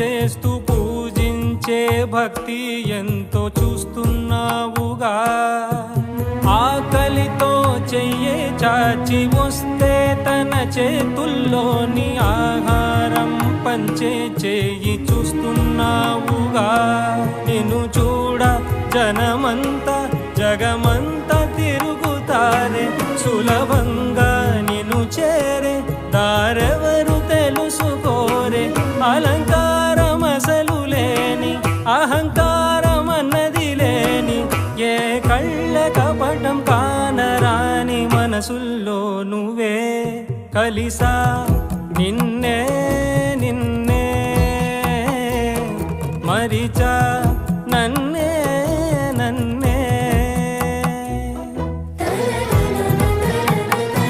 చేస్తూ పూజించే భక్తి ఎంతో చూస్తున్నావుగా. ఆకలితో చెయ్యే చాచి వస్తే తన చేతుల్లోని ఆహారం పంచే చేయి చూస్తున్నావుగా. నిన్ను చూడ జనమంతా జగమంతా తిరుగుతారే సులభంగా. అలంకారం అసలు లేని అహంకారం అన్నది లేని ఏ కళ్ళ కపటం కానరాని మనసుల్లో నువ్వే కలిసా. నిన్నే నిన్నే మరిచా.